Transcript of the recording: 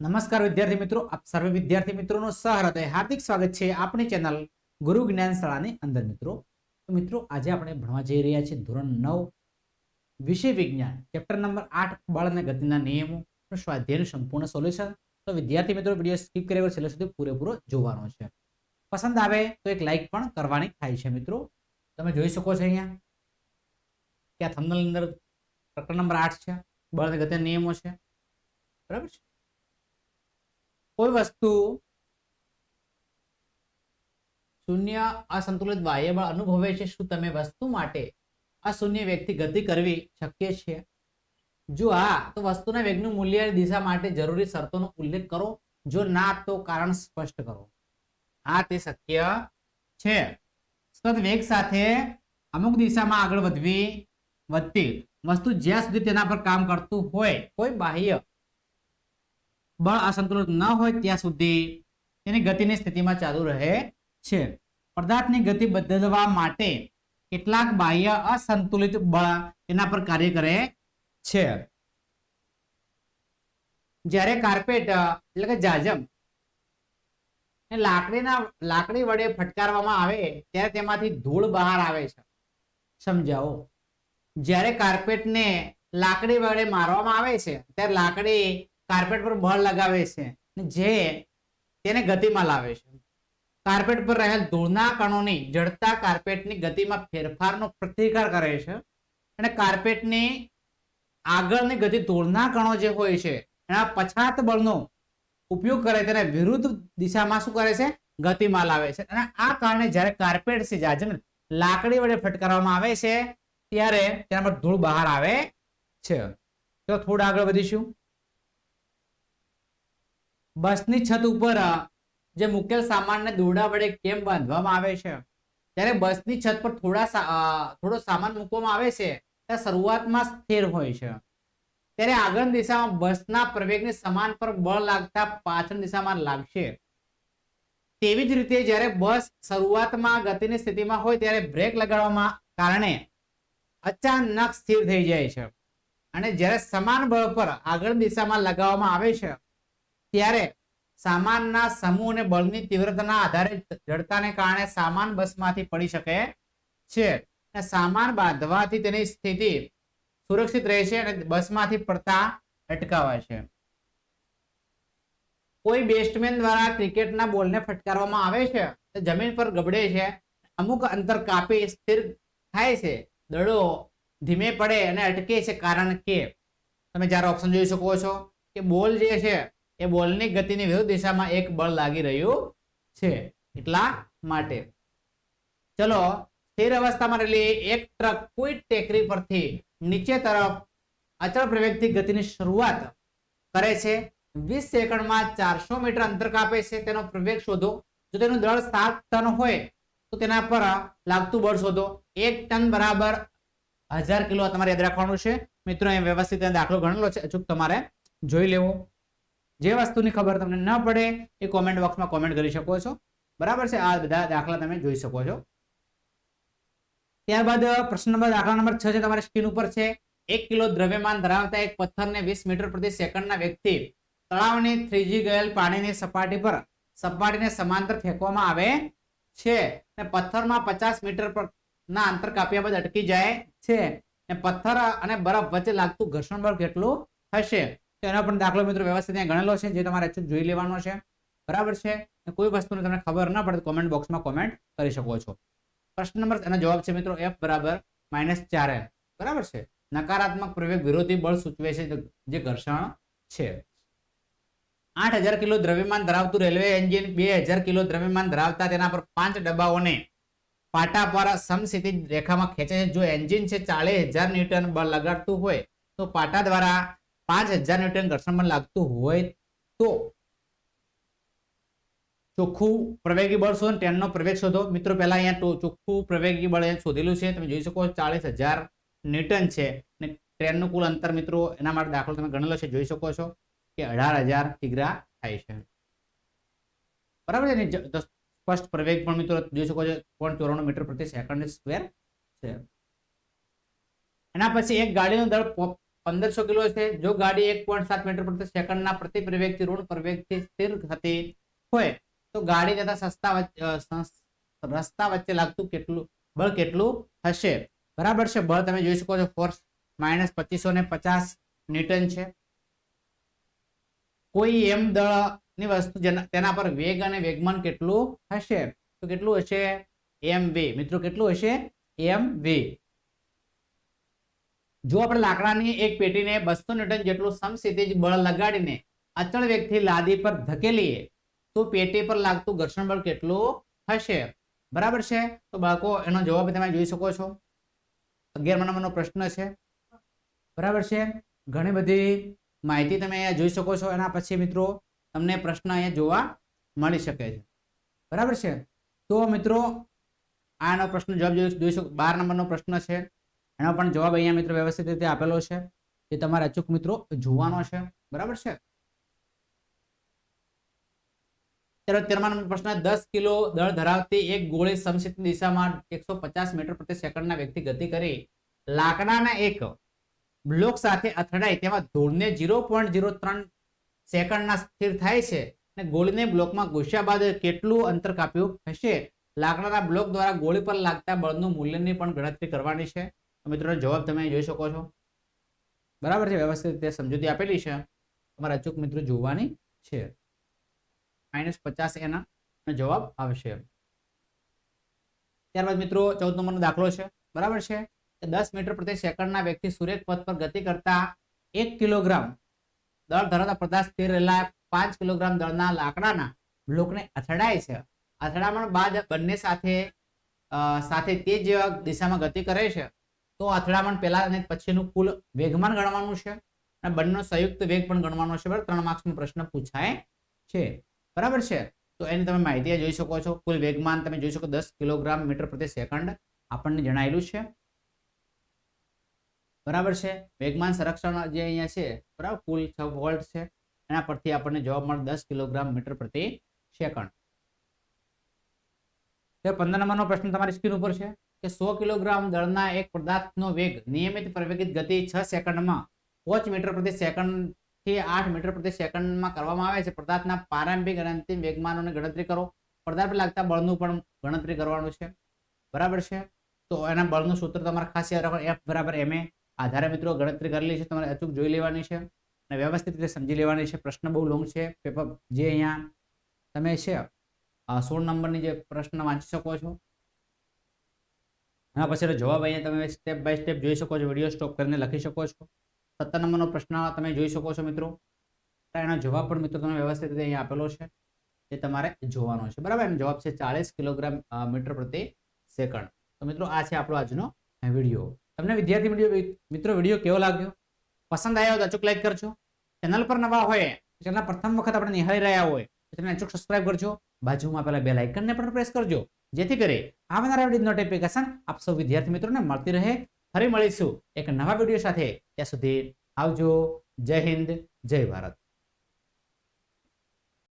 નમસ્કાર વિદ્યાર્થી મિત્રો, આપ સર્વે વિદ્યાર્થી મિત્રોનું સહૃદય હાર્દિક સ્વાગત છે આપણી ચેનલ ગુરુ જ્ઞાન શાળાની અંદર મિત્રો. તો મિત્રો, આજે આપણે ભણવા જઈ રહ્યા છીએ ધોરણ નવ, વિષય વિજ્ઞાન, ચેપ્ટર નંબર આઠ બળ અને ગતિના નિયમો સ્વાધ્યાયનું સંપૂર્ણ સોલ્યુશન. તો વિદ્યાર્થી મિત્રો, વીડિયો સ્કીપ કર્યા છેલ્લે સુધી પૂરેપૂરો જોવાનો છે. પસંદ આવે તો એક લાઇક પણ કરવાની થાય છે મિત્રો. તમે જોઈ શકો છો અહીંયા કે આ થંબનેલ અંદર પ્રકરણ નંબર આઠ છે બળ અને ગતિના નિયમો છે. બરાબર છે? કોઈ વસ્તુ શૂન્ય અસંતુલિત બાહ્ય બળ અનુભવે છે, શું તમે વસ્તુ માટે અશૂન્ય વ્યક્તિ ગતિ કરવી શક્ય છે? જો હા, તો વસ્તુના વેગનું મૂલ્ય અને દિશા માટે જરૂરી શરતોનો ઉલ્લેખ કરો. જો ના, તો કારણ સ્પષ્ટ કરો. હા, તે શક્ય છે. સતત વેગ સાથે અમુક દિશામાં આગળ વધવી, વધતી વસ્તુ જ્યાં સુધી તેના પર કામ કરતું હોય, કોઈ બાહ્ય બળ અસંતુલિત ન હોય ત્યાં સુધી તેની ગતિની સ્થિતિમાં ચાલુ રહે છે. પદાર્થની ગતિ બદલવા માટે કેટલાક બાહ્ય અસંતુલિત બળ તેના પર કાર્ય કરે છે. જ્યારે કાર્પેટ, એટલે કે જાજમ લાકડીના, લાકડી વડે ફટકારવામાં આવે ત્યારે તેમાંથી ધૂળ બહાર આવે છે. સમજાવો. જ્યારે કાર્પેટને લાકડી વડે મારવામાં આવે છે, ત્યારે લાકડી કાર્પેટ પર બળ લગાવે છે જે તેને ગતિમાં લાવે છે. કાર્પેટ પર રહેલ ધૂળના કણોની જડતા કાર્પેટની ગતિમાં ફેરફારનો પ્રતિકાર કરે છે અને કાર્પેટની આગળની ગતિ ધૂળના કણો જે હોય છે, એના પછાત બળનો ઉપયોગ કરે તેને વિરુદ્ધ દિશામાં શું કરે છે? ગતિમાં લાવે છે. અને આ કારણે જ્યારે કાર્પેટ છે જાજને લાકડી વડે ફટકારવામાં આવે છે, ત્યારે તેના પર ધૂળ બહાર આવે છે. તો થોડા આગળ વધીશું. બસની છત ઉપર જે મુકેલ સામાનને દોરડા વડે કેમ બાંધવામાં આવે છે? ત્યારે બસની છત પર થોડા થોડો સામાન મૂકવામાં આવે છે ત્યારે શરૂઆતમાં સ્થિર હોય છે. ત્યારે આગળ દિશામાં બસના પ્રવેગની સમાન પર બળ લાગતા પાછળ દિશામાં લાગશે. તેવી જ રીતે જ્યારે બસ શરૂઆતમાં ગતિની સ્થિતિમાં હોય ત્યારે બ્રેક લગાડવામાં કારણે અચાનક સ્થિર થઈ જાય છે. અને જ્યારે સમાન બળ પર આગળ દિશામાં લગાવવામાં આવે છે ત્યારે સામાનના સમૂહ અને બળની તીવ્રતાના આધારે જડતાને કારણે સામાન બસમાંથી પડી શકે છે. સામાન બાંધવાથી તેની સ્થિતિ સુરક્ષિત રહે છે અને બસમાંથી પડતા અટકાવાય છે. કોઈ બેસ્ટમેન દ્વારા ક્રિકેટના બોલને ફટકારવામાં આવે છે? જમીન પર ગબડે છે. અમુક અંતર કાપી સ્થિર થાય છે. દડો ધીમે પડે અને અટકે છે કારણ કે. તમે જ્યારે ઓપ્શન જોઈ શકો છો કે બોલ જે છે એ બોલની ગતિની વિરુદ્ધ દિશામાં એક બળ લાગી રહ્યું છે એટલા માટે. ચલો, સ્થિર અવસ્થામાં રહેલી એક ટ્રક કોઈ ટેકરી પરથી નીચે તરફ અચળ પ્રવેગથી ગતિની શરૂઆત કરે છે. વીસ સેકન્ડમાં ચારસો મીટર અંતર કાપે છે. તેનો પ્રવેગ શોધો. જો તેનું દળ સાત ટન હોય, તો તેના પર લાગતું બળ શોધો. એક ટન બરાબર હજાર કિલો તમારે યાદ રાખવાનું છે. મિત્રો, એ વ્યવસ્થિત દાખલો ગણેલો છે. અચૂક તમારે જોઈ લેવો. જે વસ્તુની ખબર તમને ન પડે એ કોમેન્ટ બોક્સમાં કોમેન્ટ કરી શકો છો. બરાબર છે? આ બધા દાખલા તમે જોઈ શકો છો. ત્યારબાદ પ્રશ્ન નંબર, દાખલા નંબર છ છે તમારી સ્ક્રીન ઉપર છે. એક કિલો દ્રવ્યમાન ધરાવતા એક પથ્થરને વીસ મીટર પ્રતિ સેકન્ડના વ્યક્તિ તળાવની થ્રીજી ગયેલ પાણીની સપાટી પર સપાટીને સમાંતર ફેંકવામાં આવે છે અને પથ્થરમાં પચાસ મીટર પર ના અંતર કાપ્યા બાદ અટકી જાય છે અને પથ્થર અને બરફ વચ્ચે લાગતું ઘર્ષણ બળ કેટલું હશે? તો એનો પણ દાખલો મિત્રો વ્યવસ્થિત ત્યાં ગણેલો છે, જે તમારે અચૂક જોઈ લેવાનો છે. બરાબર છે? કોઈ વસ્તુને તમને ખબર ના પડે કોમેન્ટ બોક્સમાં કોમેન્ટ કરી શકો છો. પ્રશ્ન નંબર એનો જવાબ છે મિત્રો એફ બરાબર માઇનસ ચાર એમ બરાબર છે? નકારાત્મક પ્રવેગ વિરોધી બળ સૂચવે છે જે ઘર્ષણ છે. આઠ હજાર કિલો દ્રવ્યમાન ધરાવતું રેલવે એન્જિન બે હજાર કિલો દ્રવ્યમાન ધરાવતા તેના પર પાંચ ડબ્બાઓને પાટા પર સમસ્થિતિ રેખામાં ખેંચે છે. જો એન્જિન છે ચાલીસ હજાર ન્યૂટન બળ લગાડતું હોય, તો પાટા દ્વારા પાંચ હજાર ન્યુટન ઘર્ષણ બળ લાગતું હોય તો ચોખ્ખું પ્રવેગી બળ શોધો ટ્રેનનો પ્રવેગ શોધો. મિત્રો, પહેલા અહીંયા ચોખ્ખું પ્રવેગી બળ શોધેલું છે. તમે જોઈ શકો ચાલીસ હજાર ન્યૂટન છે અને ટ્રેનનું કુલ અંતર મિત્રો એના માટે દાખલો તમે ગણેલો છે. જોઈ શકો છો કે અઢાર હજાર કિગ્રા થાય છે. બરાબર છે સ્પષ્ટ પ્રવેગ પણ મિત્રો જોઈ શકો છો પોઈન્ટ ચોરાણું મીટર પ્રતિ સેકન્ડ સ્ક્વેર છે. એના પછી એક ગાડીનું દળ પંદરસો કિલો છે. જો ગાડી એક પોઈન્ટ સાત મીટર પ્રતિ સેકન્ડના પ્રતિ પ્રવેગથી ઋણ પ્રવેગથી સ્થિર થતી હોય, તો ગાડી તથા સસ્તા રસ્તા વચ્ચે લાગતું કેટલું, બળ કેટલું હશે? બરાબર છે. બળ તમે જોઈ શકો છો. ફોર્સ માઇનસ પચીસો ને પચાસ ન્યૂટન છે. કોઈ એમ દળની વસ્તુ તેના પર વેગ અને વેગમાન કેટલું હશે? તો કેટલું હશે? એમ વી. મિત્રો, કેટલું હશે? એમ વી. જો આપણે લાકડાની એક પેટીને બસો ન્યૂટન જેટલું સમસ્થિતિજ બળ લગાડીને અચળ વેગથી લાદી પર ધકેલીએ, તો પેટી પર લાગતું ઘર્ષણ બળ કેટલું હશે? બરાબર છે? તો બાળકો, એનો જવાબ તમે જોઈ શકો છો. અગિયાર નંબરનો પ્રશ્ન છે. બરાબર છે? ઘણી બધી માહિતી તમે અહીંયા જોઈ શકો છો. એના પછી મિત્રો, તમને પ્રશ્ન અહીંયા જોવા મળી શકે છે. બરાબર છે? તો મિત્રો, આનો પ્રશ્ન જવાબ જોઈ શકો બાર નંબરનો પ્રશ્ન છે. એનો પણ જવાબ અહીંયા મિત્રો વ્યવસ્થિત રીતે આપેલો છે, જે તમારે અચૂક મિત્રો જોવાનો છે. બરાબર છે? ત્યારે તેરમા પ્રશ્ન, દસ કિલો દળ ધરાવતી એક ગોળી સમક્ષિત દિશામાં એકસો પચાસ મીટર પ્રતિ સેકન્ડના વ્યક્તિ ગતિ કરી લાકડાના એક બ્લોક સાથે અથડાય તેમાં ધૂળને ઝીરો પોઈન્ટ ઝીરો ત્રણ સેકન્ડના સ્થિર થાય છે અને ગોળીને બ્લોકમાં ઘૂસ્યા બાદ કેટલું અંતર કાપ્યું હશે? લાકડાના બ્લોક દ્વારા ગોળી પર લાગતા બળનું મૂલ્યની પણ ગણતરી કરવાની છે. તો મિત્રો જવાબ તમે જોઈ શકો છો. બરાબર છે, વ્યવસ્થિત રીતે સમજૂતી આપેલી છે. તમારે અચૂક મિત્રો જોવાની છે. માઇનસ પચાસ એના જવાબ આવશે. ત્યારબાદ મિત્રો ચૌદ નંબરનો દાખલો છે. બરાબર છે? દસ મીટર પ્રતિ સેકન્ડના વ્યક્તિ સૂર્ય પથ પર ગતિ કરતા એક કિલોગ્રામ દળ ધરાવતા પદાર્થ સ્થિર રહેલા પાંચ કિલોગ્રામ દળના લાકડાના બ્લોકને અથડાય છે. અથડામણ બાદ બંને સાથે સાથે તે જ દિશામાં ગતિ કરે છે. તો અથડામણ પહેલા અને પછીનું કુલ વેગમાન ગણવાનું છે અને બંનેનો સંયુક્ત વેગ પણ ગણવાનો છે. બરાબર? ત્રણ માર્ક્સનો પ્રશ્ન પૂછાય છે. બરાબર છે? તો એની તમે માહિતી જોઈ શકો છો. કુલ વેગમાન તમે જોઈ શકો દસ કિલોગ્રામ મીટર પ્રતિ સેકન્ડ આપણને જણાયેલું છે. બરાબર છે? વેગમાન સંરક્ષણ જે અહીંયા છે, બરાબર? કુલ છ વોલ્ટ છે. એના પરથી આપણને જવાબ મળે દસ કિલોગ્રામ મીટર પ્રતિ સેકન્ડ. પંદર નંબરનો પ્રશ્ન તમારી સ્ક્રીન ઉપર છે. કે સો કિલોગ્રામ દળના એક પદાર્થનો વેગ નિયમિત પ્રવેગિત ગતિ છ સેકન્ડમાં પાંચ મીટર પ્રતિ સેકન્ડથી આઠ મીટર પ્રતિ સેકન્ડમાં કરવામાં આવે છે. પદાર્થના પ્રારંભિક અને અંતિમ વેગમાનોની ગણતરી કરો. પદાર્થ પર લાગતા બળનું પણ ગણતરી કરવાનું છે. બરાબર છે? તો એના બળનું સૂત્ર તમારે ખાસ યાદ રાખવાનું એફ બરાબર એમ આધારે મિત્રો ગણતરી કરેલી છે. તમારે અચૂક જોઈ લેવાની છે અને વ્યવસ્થિત રીતે સમજી લેવાની છે. પ્રશ્ન બહુ લોંગ છે. પેપર જે અહીંયા તમે છે સોળ નંબરની જે પ્રશ્ન વાંચી શકો છો. એના પછીનો જવાબ અહીંયા તમે સ્ટેપ બાય સ્ટેપ જોઈ શકો છો વીડિયો સ્ટોપ કરીને લખી શકો છો. સત્તર નંબરનો પ્રશ્ન તમે જોઈ શકો છો મિત્રો. એનો જવાબ પણ મિત્રો તમે વ્યવસ્થિત રીતે અહીંયા આપેલો છે, એ તમારે જોવાનો છે. બરાબર? એનો જવાબ છે ચાલીસ કિલોગ્રામ મીટર પ્રતિ સેકન્ડ. તો મિત્રો આ છે આપણો આજનો વીડિયો તમને વિદ્યાર્થી વીડિયો મિત્રો વીડિયો કેવો લાગ્યો? પસંદ આવ્યો તો અચૂક લાઈક કરજો. ચેનલ પર નવા હોય ચેનલ પ્રથમ વખત આપણે નિહાળી રહ્યા હોય, તો તેને અચૂક સબસ્ક્રાઇબ કરજો. બાજુમાં પેલા બે લાઇકનને પણ પ્રેસ કરજો. જેથી કરી આવનારા વીડિયો નોટિફિકેશન આપ સૌ વિદ્યાર્થી મિત્રોને મળતી રહે. ફરી મળીશું એક નવા વીડિયો સાથે. ત્યાં સુધી આવજો. જય હિન્દ, જય ભારત.